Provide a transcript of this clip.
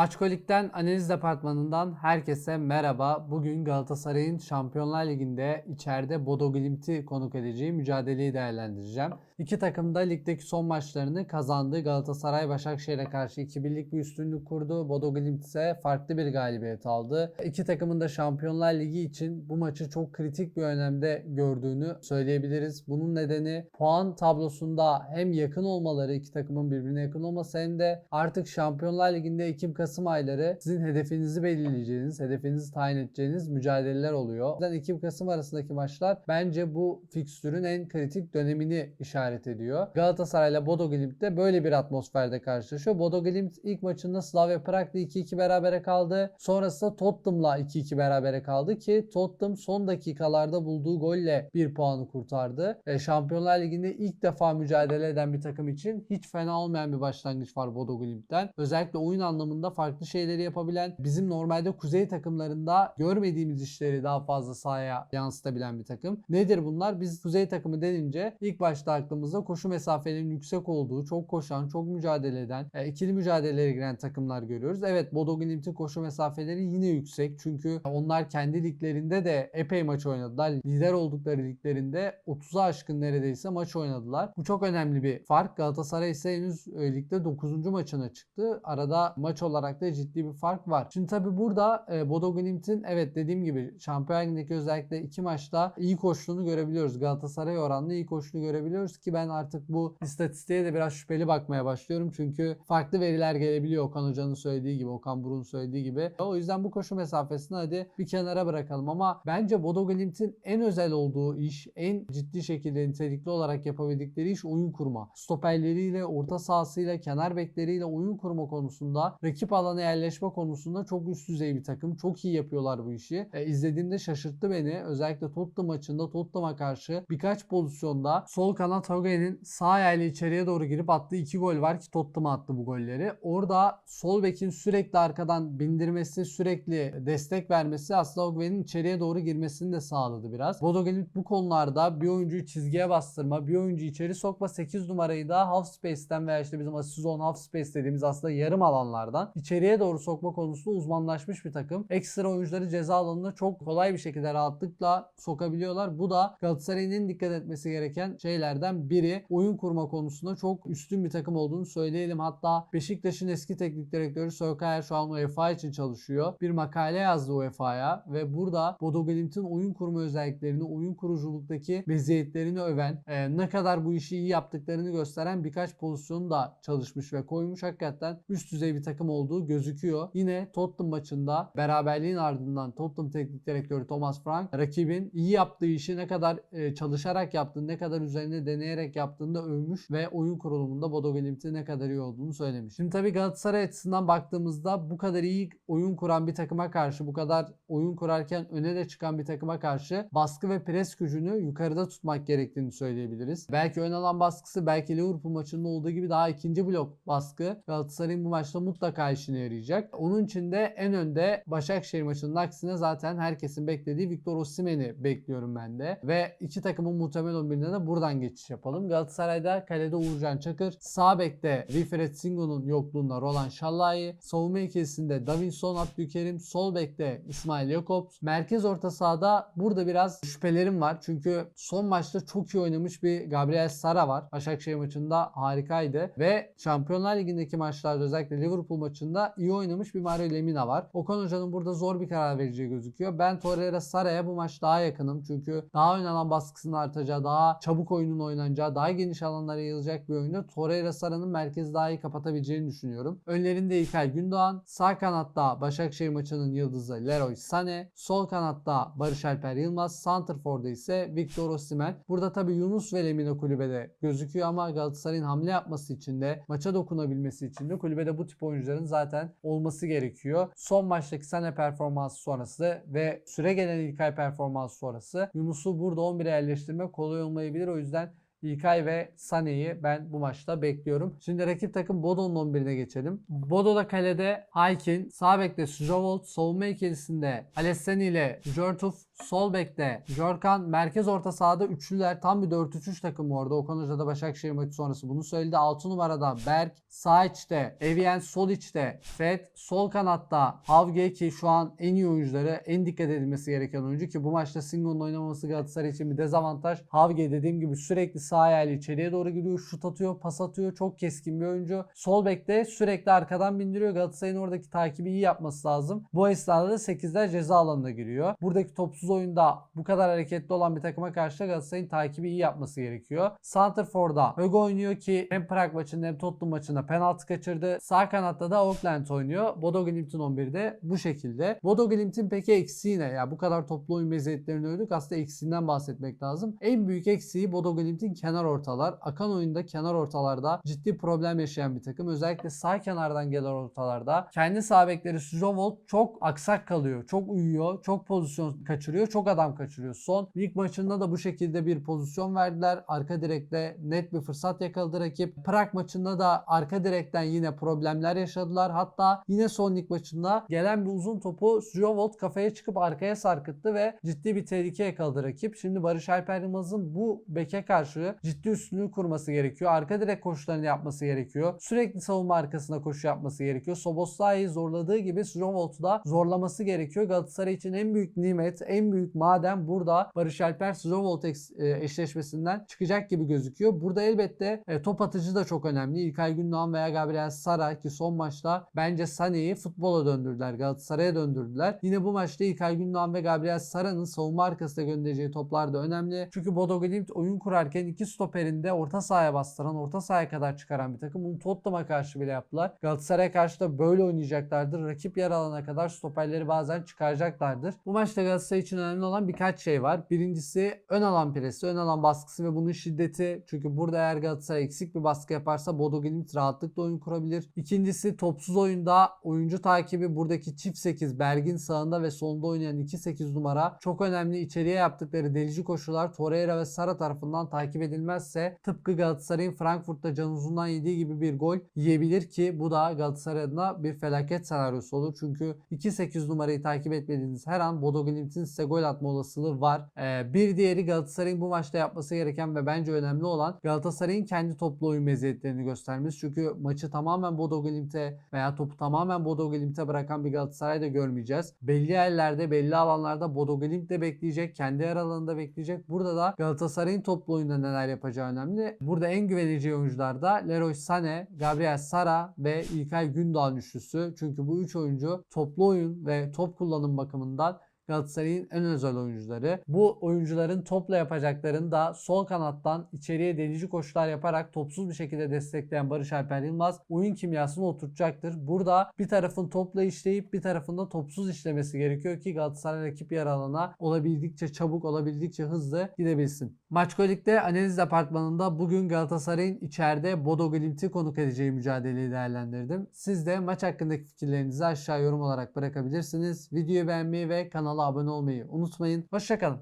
Maçkolik'ten analiz departmanından herkese merhaba. Bugün Galatasaray'ın Şampiyonlar Ligi'nde içeride Bodo Glimt'i konuk edeceği mücadeleyi değerlendireceğim. İki takım da ligdeki son maçlarını kazandı. Galatasaray Başakşehir'e karşı 2-1'lik bir üstünlük kurdu. Bodo Glimt ise farklı bir galibiyet aldı. İki takımın da Şampiyonlar Ligi için bu maçı çok kritik bir önemde gördüğünü söyleyebiliriz. Bunun nedeni puan tablosunda hem yakın olmaları, iki takımın birbirine yakın olması hem de artık Şampiyonlar Ligi'nde Ekim-Kasım ayları sizin hedefinizi belirleyeceğiniz, hedefinizi tayin edeceğiniz mücadeleler oluyor. O yüzden Ekim-Kasım arasındaki maçlar bence bu fikstürün en kritik dönemini işaret ediyor. Galatasaray ile Bodo Glimt de böyle bir atmosferde karşılaşıyor. Bodo Glimt ilk maçında Slavia Prag'la 2-2 berabere kaldı. Sonrasında Tottenham'la 2-2 berabere kaldı ki Tottenham son dakikalarda bulduğu golle bir puanı kurtardı. E, Şampiyonlar Ligi'nde ilk defa mücadele eden bir takım için hiç fena olmayan bir başlangıç var Bodo Glimt'ten. Özellikle oyun anlamında farklı şeyleri yapabilen, bizim normalde kuzey takımlarında görmediğimiz işleri daha fazla sahaya yansıtabilen bir takım. Nedir bunlar? Biz kuzey takımı denince ilk başta aklımıza koşu mesafelerinin yüksek olduğu, çok koşan, çok mücadele eden, e, ikili mücadelelere giren takımlar görüyoruz. Evet Bodo Glimt'in koşu mesafeleri yine yüksek. Çünkü onlar kendi liglerinde de epey maç oynadılar. Lider oldukları liglerinde 30'a aşkın neredeyse maç oynadılar. Bu çok önemli bir fark. Galatasaray ise henüz e, ligde 9. maçına çıktı. Arada maç olarak da ciddi bir fark var. Şimdi tabi burada e, Bodo Glimt'in evet dediğim gibi Şampiyon Ligi'ndeki özellikle iki maçta iyi koştuğunu görebiliyoruz. Galatasaray oranlı iyi koştuğunu görebiliyoruz ki ben artık bu istatistiğe de biraz şüpheli bakmaya başlıyorum. Çünkü farklı veriler gelebiliyor Okan Hoca'nın söylediği gibi, Okan Buruk'un söylediği gibi. O yüzden bu koşu mesafesini hadi bir kenara bırakalım ama bence Bodo Glimt'in en özel olduğu iş, en ciddi şekilde nitelikli olarak yapabildikleri iş oyun kurma. Stoperleriyle, orta sahasıyla, kenar bekleriyle oyun kurma konusunda, rakip alana yerleşme konusunda çok üst düzey bir takım. Çok iyi yapıyorlar bu işi. E, izlediğimde şaşırttı beni. Özellikle Tottenham maçında Tottenham'a karşı birkaç pozisyonda sol kanat Hoge'nin sağ ayağıyla içeriye doğru girip attığı iki gol var ki Tottenham'a attı bu golleri. Orada sol bekin sürekli arkadan bindirmesi, sürekli destek vermesi aslında Hoge'nin içeriye doğru girmesini de sağladı biraz. Bodo Glimt bu konularda bir oyuncuyu çizgiye bastırma, bir oyuncuyu içeri sokma 8 numarayı da half space'ten veya işte bizim asist zone half space dediğimiz aslında yarım alanlardan içeriye doğru sokma konusunda uzmanlaşmış bir takım. Ekstra oyuncuları ceza alanına çok kolay bir şekilde rahatlıkla sokabiliyorlar. Bu da Galatasaray'ın dikkat etmesi gereken şeylerden biri. Oyun kurma konusunda çok üstün bir takım olduğunu söyleyelim. Hatta Beşiktaş'ın eski teknik direktörü Sörkayer şu an UEFA için çalışıyor. Bir makale yazdı UEFA'ya ve burada Bodo Glimt'in oyun kurma özelliklerini, oyun kuruculuktaki meziyetlerini öven, e, ne kadar bu işi iyi yaptıklarını gösteren birkaç pozisyonu da çalışmış ve koymuş. Hakikaten üst düzey bir takım olduğu gözüküyor. Yine Tottenham maçında beraberliğin ardından Tottenham teknik direktörü Thomas Frank rakibin iyi yaptığı işi ne kadar e, çalışarak yaptığını, ne kadar üzerine deneyerek yaptığını da övmüş ve oyun kurulumunda Bodo Glimt'in ne kadar iyi olduğunu söylemiş. Şimdi tabii Galatasaray açısından baktığımızda bu kadar iyi oyun kuran bir takıma karşı, bu kadar oyun kurarken öne de çıkan bir takıma karşı baskı ve pres gücünü yukarıda tutmak gerektiğini söyleyebiliriz. Belki ön alan baskısı, belki Liverpool maçında olduğu gibi daha ikinci blok baskı Galatasaray'ın bu maçta mutlaka işine yarayacak. Onun için de en önde Başakşehir maçının aksine zaten herkesin beklediği Victor Osimhen'i bekliyorum ben de. Ve iki takımın muhtemel 11'ine de buradan geçiş yapalım. Galatasaray'da kalede Uğurcan Çakır, sağ bekte Wilfred Singo'nun yokluğunda Roland Şallai, savunma ikilisinde Davinson Abdülkerim, sol bekte İsmail Jakobs, merkez orta sahada burada biraz şüphelerim var. Çünkü son maçta çok iyi oynamış bir Gabriel Sara var. Başakşehir maçında harikaydı ve Şampiyonlar Ligi'ndeki maçlarda özellikle Liverpool maçında iyi oynamış bir Mario Lemina var. Okan Hoca'nın burada zor bir karar vereceği gözüküyor. Ben Torreira Sara'ya bu maç daha yakınım. Çünkü daha ön alan artacağı, daha çabuk oyunun oynanacağı, daha geniş alanlara yayılacak bir oyunda Torreira Sara'nın merkezi daha iyi kapatabileceğini düşünüyorum. Önlerinde İlkay Gündoğan, sağ kanatta Başakşehir maçının yıldızı Leroy Sané, sol kanatta Barış Alper Yılmaz, Santrfor'da ise Victor Osimhen. Burada tabii Yunus ve Lemina kulübede gözüküyor ama Galatasaray'ın hamle yapması için de maça dokunabilmesi için de kulübede bu tip oyuncuların zaten olması gerekiyor. Son maçtaki Sané performansı sonrası ve süre gelen İlkay performansı sonrası Yunus'u burada 11'e yerleştirmek kolay olmayabilir. O yüzden İlkay ve Sané'yi ben bu maçta bekliyorum. Şimdi rakip takım Bodo'nun 11'ine geçelim. Bodo'da kalede Haykin, sağ bekte Sjovold, savunma ikilisinde Alessani ile Jörtuf, Sol bekte Jorkan merkez orta sahada üçlüler tam bir 4-3-3 takım orada. Okan Hoca da Başakşehir maçı sonrası bunu söyledi. 6 numarada Berk, sağ içte Evien, sol içte Fed, sol kanatta Havge ki şu an en iyi oyuncuları, en dikkat edilmesi gereken oyuncu ki bu maçta Singo'nun oynamaması Galatasaray için bir dezavantaj. Havge dediğim gibi sürekli sağ ayağıyla içeriye doğru gidiyor, şut atıyor, pas atıyor. Çok keskin bir oyuncu. Sol bekte sürekli arkadan bindiriyor. Galatasaray'ın oradaki takibi iyi yapması lazım. Bu esnada da 8'ler ceza alanına giriyor. Buradaki topsuz oyunda bu kadar hareketli olan bir takıma karşı Galatasaray'ın takibi iyi yapması gerekiyor. Santrfor'da Höge oynuyor ki hem Prag maçında hem Tottenham maçında penaltı kaçırdı. Sağ kanatta da Auckland oynuyor. Bodo Glimt'in 11'de bu şekilde. Bodo Glimt'in peki eksiği ne? Ya bu kadar toplu oyun meziyetlerini övdük. Aslında eksiğinden bahsetmek lazım. En büyük eksiği Bodo Glimt'in kenar ortalar. Akan oyunda kenar ortalarda ciddi problem yaşayan bir takım. Özellikle sağ kenardan gelen ortalarda kendi sağ bekleri Sjovold çok aksak kalıyor. Çok uyuyor. Çok pozisyon kaçırıyor. Çok adam kaçırıyor. Son lig maçında da bu şekilde bir pozisyon verdiler. Arka direkte net bir fırsat yakaladı rakip. Prag maçında da arka direkten yine problemler yaşadılar. Hatta yine son lig maçında gelen bir uzun topu Sjovold kafaya çıkıp arkaya sarkıttı ve ciddi bir tehlike yakaladı rakip. Şimdi Barış Alper Yılmaz'ın bu beke karşı ciddi üstünlüğü kurması gerekiyor. Arka direk koşularını yapması gerekiyor. Sürekli savunma arkasına koşu yapması gerekiyor. Soboslai'yi zorladığı gibi Sjovold'u da zorlaması gerekiyor. Galatasaray için en büyük nimet, en büyük maden burada Barış Alper Sjovold eşleşmesinden çıkacak gibi gözüküyor. Burada elbette e, top atıcı da çok önemli. İlkay Gündoğan veya Gabriel Sara ki son maçta bence Sané'yi futbola döndürdüler. Galatasaray'a döndürdüler. Yine bu maçta İlkay Gündoğan ve Gabriel Sara'nın savunma arkasına göndereceği toplar da önemli. Çünkü Bodo Glimt oyun kurarken iki stoperinde orta sahaya bastıran, orta sahaya kadar çıkaran bir takım. Bunu Tottenham'a karşı bile yaptılar. Galatasaray'a karşı da böyle oynayacaklardır. Rakip yer alana kadar stoperleri bazen çıkaracaklardır. Bu maçta Galatasaray için önemli olan birkaç şey var. Birincisi ön alan presi, ön alan baskısı ve bunun şiddeti. Çünkü burada eğer Galatasaray eksik bir baskı yaparsa Bodo Glimt rahatlıkla oyun kurabilir. İkincisi topsuz oyunda oyuncu takibi buradaki çift 8 Bergin sağında ve solunda oynayan 2-8 numara çok önemli içeriye yaptıkları delici koşular Torreira ve Sara tarafından takip edilmezse tıpkı Galatasaray'ın Frankfurt'ta can uzundan yediği gibi bir gol yiyebilir ki bu da Galatasaray adına bir felaket senaryosu olur. Çünkü 2-8 numarayı takip etmediğiniz her an Bodo Glimt'in size gol atma olasılığı var. Ee, bir diğeri Galatasaray'ın bu maçta yapması gereken ve bence önemli olan Galatasaray'ın kendi toplu oyun meziyetlerini göstermesi. Çünkü maçı tamamen Bodo Glimt'e veya topu tamamen Bodo Glimt'e bırakan bir Galatasaray da görmeyeceğiz. Belli yerlerde, belli alanlarda Bodo Glimt de bekleyecek. Kendi yer alanında bekleyecek. Burada da Galatasaray'ın toplu oyunda neler yapacağı önemli. Burada en güveneceği oyuncular da Leroy Sané, Gabriel Sara ve İlkay Gündoğan üçlüsü. Çünkü bu üç oyuncu toplu oyun ve top kullanım bakımından Galatasaray'ın en özel oyuncuları. Bu oyuncuların topla yapacaklarını da sol kanattan içeriye delici koşular yaparak topsuz bir şekilde destekleyen Barış Alper Yılmaz oyun kimyasını oturtacaktır. Burada bir tarafın topla işleyip bir tarafında topsuz işlemesi gerekiyor ki Galatasaray rakip yer alana olabildikçe çabuk, olabildikçe hızlı gidebilsin. Maçkolik'te analiz departmanında bugün Galatasaray'ın içeride Bodo Glimt'i konuk edeceği mücadeleyi değerlendirdim. Siz de maç hakkındaki fikirlerinizi aşağı yorum olarak bırakabilirsiniz. Videoyu beğenmeyi ve kanala abone olmayı unutmayın. Hoşçakalın.